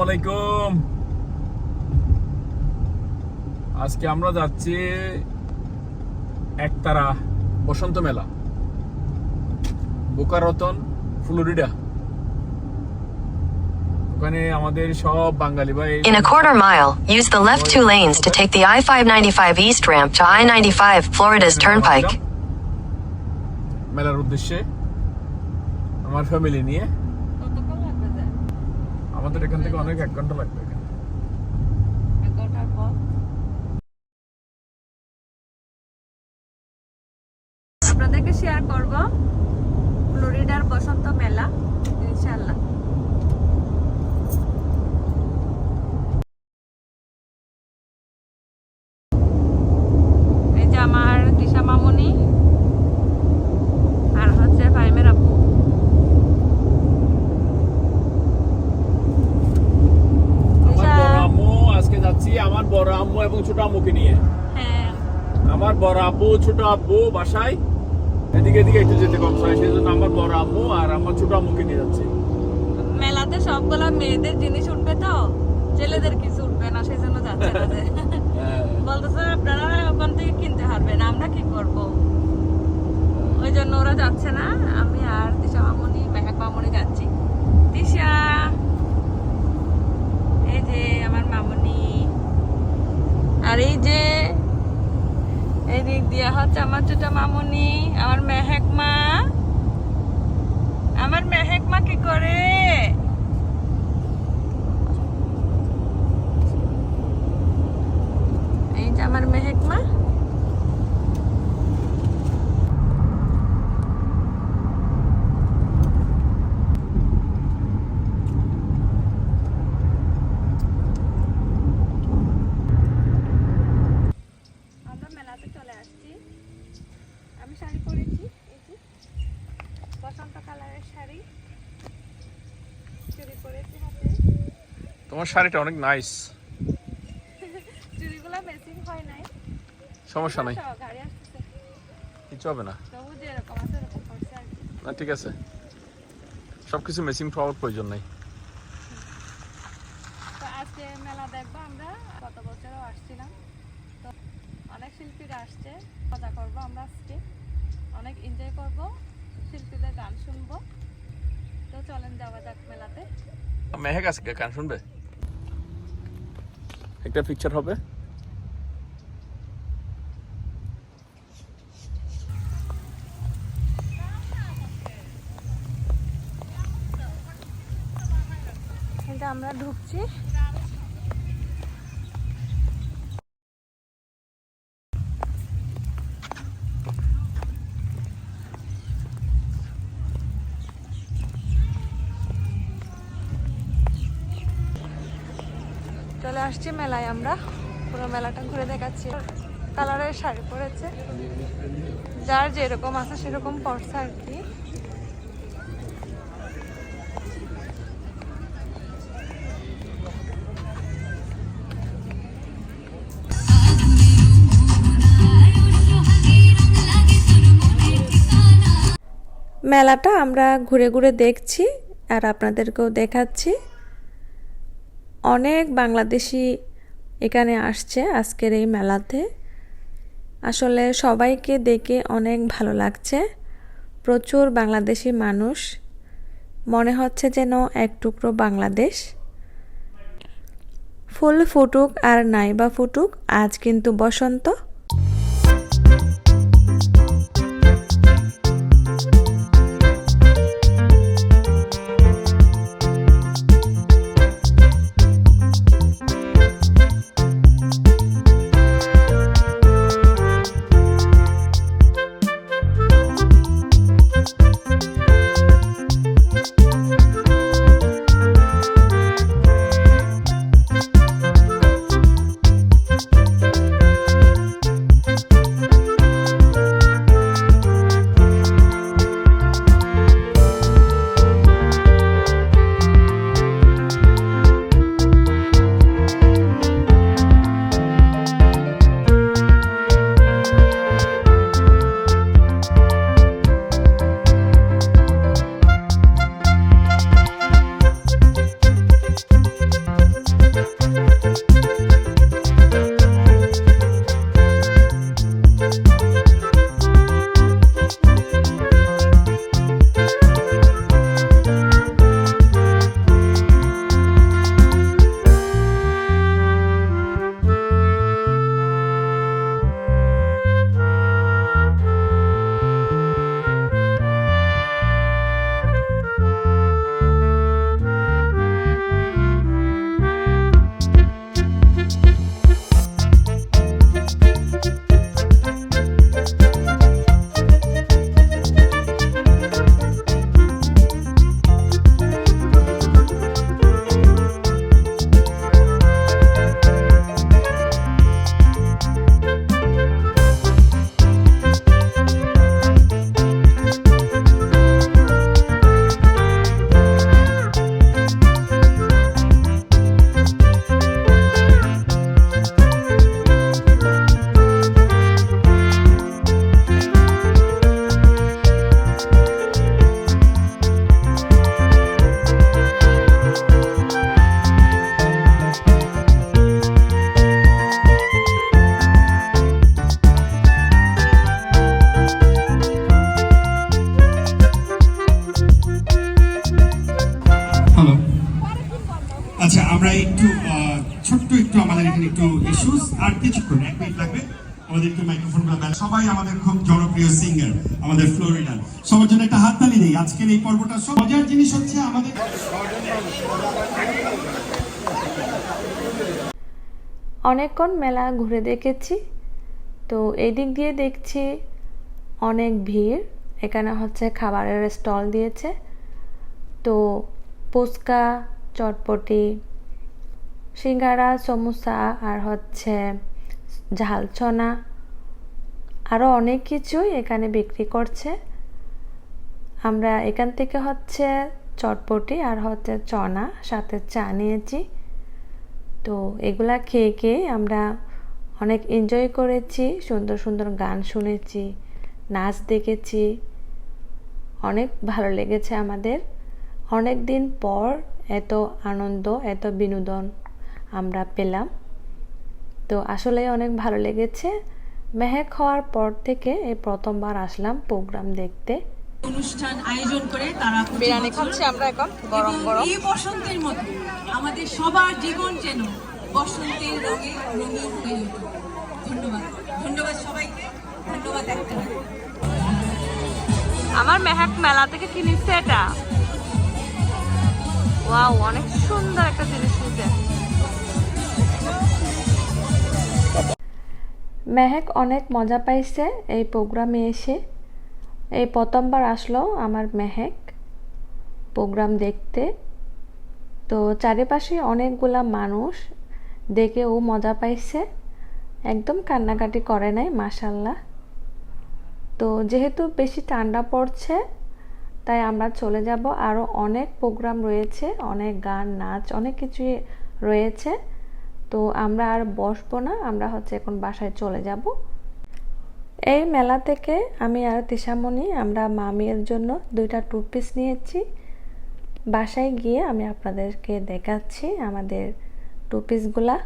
আলাইকুম আজকে আমরা যাচ্ছি একতারা বসন্ত মেলা বোকা রতন ফ্লোরিডা ওখানে আমাদের সব বাঙালি ভাই In a quarter mile, use the left two lanes to take the I 595 East ramp to I 95 Florida's Turnpike. মেলার উদ্দেশ্যে আমার ফ্যামিলি নিয়ে? আমাদের এখান থেকে অনেক এক ঘণ্টা লাগবে? আপনাদেরকে শেয়ার করব ফ্লোরিডার বসন্ত মেলা ইনশাল্লাহ এই যে আমার দিশা মামুনি আর হচ্ছে ফাইমের আপু আমার দিশা বড় আম্মু আজকে যাচ্ছি আমার বড় আম্মু এবং ছোট আম্মুকে নিয়ে। হ্যাঁ। আমার বড় আব্বু ছোট আব্বু বাসায় এদিকে এদিকে একটু যেতে কম হয় সেই জন্য আমার বড় আম্মু আর আমার ছোট আম্মুকে নিয়ে যাচ্ছি। মেলাতে সবগুলা মেয়েদের জিনিস উঠবে তো? ছেলেদের কিছু উঠবে না সেই জন্য যাচ্ছে না যে। হ্যাঁ, বলতেছে আপনারা ওখান থেকে কিনতে পারবেন আমরা কি করব? ওই জন্য ওরা যাচ্ছে না আমি আর দিশা মামুনি মেহেক মামুনি যাচ্ছি। দিশা এই যে আর এই যে এই দিয়া হচ্ছে আমার ছোট মামুনি, আমার মেহেক মা আমার মেহেক মা কি করে? এই যে আমার মেহেক মা আমরা মেলাতে চলে আসছি আমি শাড়ি পরেছি এই যে বসন্ত কালারের শাড়ি চুড়ি পরেছি হাতে তোমার শাড়িটা অনেক নাইস চুড়িগুলো হয় নাই। সমস্যা নাই। কিছু হবে না। না ঠিক আছে। সবকিছু মেসিং পাওয়ার প্রয়োজন নাই। আজকে মেলা দেখব আমরা। গত বছরও আসছিলাম। তো অনেক শিল্পীরা আসছে। মজা করব আমরা আজকে। অনেক এনজয় করব। শিল্পীদের গান শুনব। তো চলেন যাওয়া যাক মেলাতে। মেহেক আছে গান শুনবে? একটা পিকচার হবে। আমরা ঢুকছি চলে আসছি মেলায় আমরা। পুরো মেলাটা ঘুরে দেখাচ্ছি। কালারের শাড়ি পরেছে। যার যেরকম আছে সেরকম পরছে আর কি। মেলাটা আমরা ঘুরে ঘুরে দেখছি আর আপনাদেরকেও দেখাচ্ছি। অনেক বাংলাদেশি এখানে আসছে আজকের এই মেলাতে। আসলে সবাইকে দেখে অনেক ভালো লাগছে। প্রচুর বাংলাদেশি মানুষ। মনে হচ্ছে যেন এক টুকরো বাংলাদেশ। ফুল ফুটুক আর নাইবা ফুটুক, আজ কিন্তু বসন্ত। জুস আর কিছুক্ষণ, এক মিনিট লাগবে। আমাদের একটু সবাই আমাদের খুব জনপ্রিয় সিঙ্গার আমাদের সবার জন্য একটা হাততালি আজকের এই পর্বটা সব মজার জিনিস হচ্ছে আমাদের অনেকক্ষণ মেলা ঘুরে দেখেছি। তো এই দিক দিয়ে দেখছি অনেক ভিড়। এখানে হচ্ছে খাবারের স্টল দিয়েছে। তো ফুচকা চটপটি সিঙ্গারা সমোসা আর হচ্ছে ঝাল ছনা আরও অনেক কিছুই এখানে বিক্রি করছে। আমরা এখান থেকে হচ্ছে চটপটি আর হচ্ছে চনা সাথে চা নিয়েছি। তো এগুলা খেয়ে খেয়ে আমরা অনেক এনজয় করেছি, সুন্দর সুন্দর গান শুনেছি, নাচ দেখেছি। অনেক ভালো লেগেছে আমাদের। অনেক দিন পর এত আনন্দ, এত বিনোদন। আমরা পেলাম। তো আসলে অনেক ভালো লেগেছে। মেহেক হওয়ার পর থেকে এই প্রথমবার আসলাম প্রোগ্রাম দেখতে। অনুষ্ঠান আয়োজন করে তারা বিরিয়ানি খাচ্ছি আমরা এখন গরম গরম। এই বসন্তের মতো আমাদের সবার জীবন যেন বসন্তের রঙে রঙিন হয়ে ওঠে ধন্যবাদ। ধন্যবাদ সবাইকে। ধন্যবাদ একটা। আমার মেহাক মেলা থেকে কিনেছে এটা। ওয়াও অনেক সুন্দর একটা জিনিস নিতে মেহেক অনেক মজা পাইছে এই প্রোগ্রামে এসে। এই প্রথমবার আসলো আমার মেহেক প্রোগ্রাম দেখতে। তো চারিপাশে অনেকগুলা মানুষ দেখে ও মজা পাইছে। একদম কান্নাকাটি করে নাই মাসাল্লাহ তো যেহেতু বেশি ঠান্ডা পড়ছে, তাই আমরা চলে যাব। আরও অনেক প্রোগ্রাম রয়েছে, অনেক গান, নাচ, অনেক কিছুই রয়েছে। তো আমরা আর বসবো না, আমরা হচ্ছে এখন বাসায় চলে যাব। এই মেলা থেকে আমি আর তিশামণি, আমরা মামির জন্য দুইটা টু পিস নিয়েছি। বাসায় গিয়ে আমি আপনাদেরকে দেখাচ্ছি আমাদের টু পিসগুলা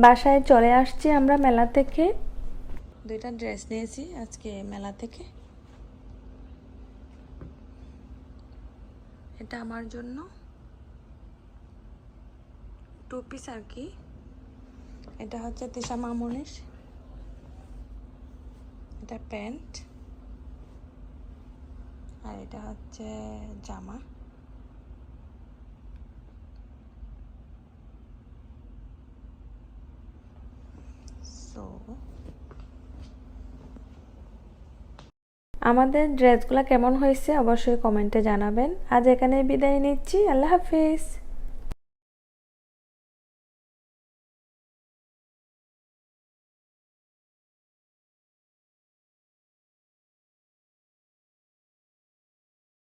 বাসায় চলে আসছি আমরা মেলা থেকে। দুইটা ড্রেস নিয়েছি আজকে মেলা থেকে। এটা আমার জন্য। টু পিস আর কি। এটা হচ্ছে তিশা মামনির। এটা প্যান্ট। আর এটা হচ্ছে জামা। আমাদের ড্রেসগুলো কেমন হয়েছে অবশ্যই কমেন্টে জানাবেন। আজ এখানে বিদায় নিচ্ছি। আল্লাহ হাফিজ।